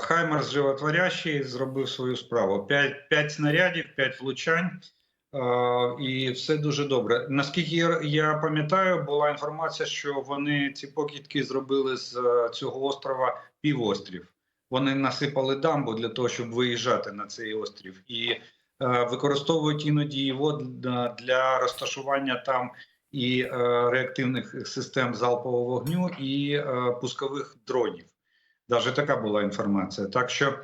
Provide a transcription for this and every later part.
Хаймерс животворящий зробив свою справу. П'ять, п'ять снарядів, п'ять влучань. е, І все дуже добре. Наскільки я, пам'ятаю, була інформація, що вони ці покидки зробили з е, цього острова півострів. Вони насипали дамбу для того, щоб виїжджати на цей острів, і е, використовують іноді його для, для розташування там і е, реактивних систем залпового вогню, і е, пускових дронів. Навіть така була інформація. Так що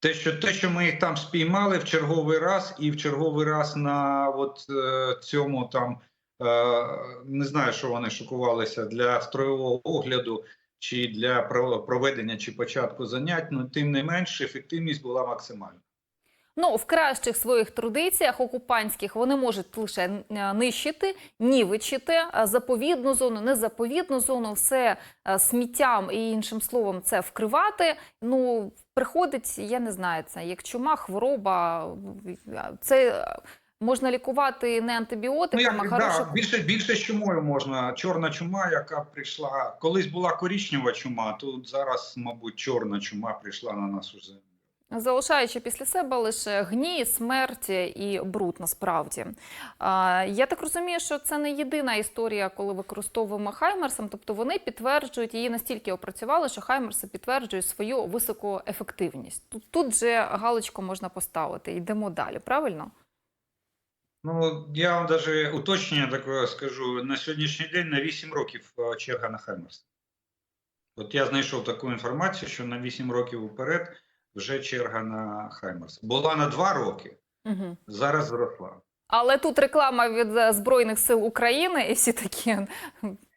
те, що те, що ми їх там спіймали в черговий раз, і в черговий раз на от е, цьому там е, не знаю, що вони шокувалися для строєвого огляду чи для про- проведення чи початку занять. Ну тим не менш, ефективність була максимальна. Ну, в кращих своїх традиціях окупантських вони можуть лише е, нищити, нівечити е, заповідну зону, незаповідну зону, все е, сміттям і іншим словом це вкривати. Ну, приходить, я не знаю, це як чума, хвороба. Це можна лікувати не Ну, антибіотиками, а як, да, більше, більше з чумою можна. Чорна чума, яка прийшла. Колись була коричнева чума, тут зараз, мабуть, чорна чума прийшла на нас уже. Залишаючи після себе лише гній, смерть і бруд насправді. Я так розумію, що це не єдина історія, коли використовуємо Хаймерсом. Тобто вони підтверджують її настільки опрацювали, що Хаймерси підтверджують свою високу ефективність. Тут, тут же галочку можна поставити. Йдемо далі, правильно? Ну, я вам даже уточнення таке скажу. На сьогоднішній день на 8 років черга на Хаймерс. От я знайшов таку інформацію, що на 8 років уперед вже черга на Хаймерс. Була на два роки, Угу. зараз зросла. Але тут реклама від е, Збройних сил України, і всі такі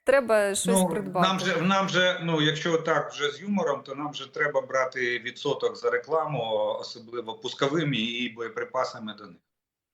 треба щось ну, придбати. нам же, нам же, ну, якщо так вже з юмором, то нам же треба брати відсоток за рекламу, особливо пусковими і боєприпасами до них.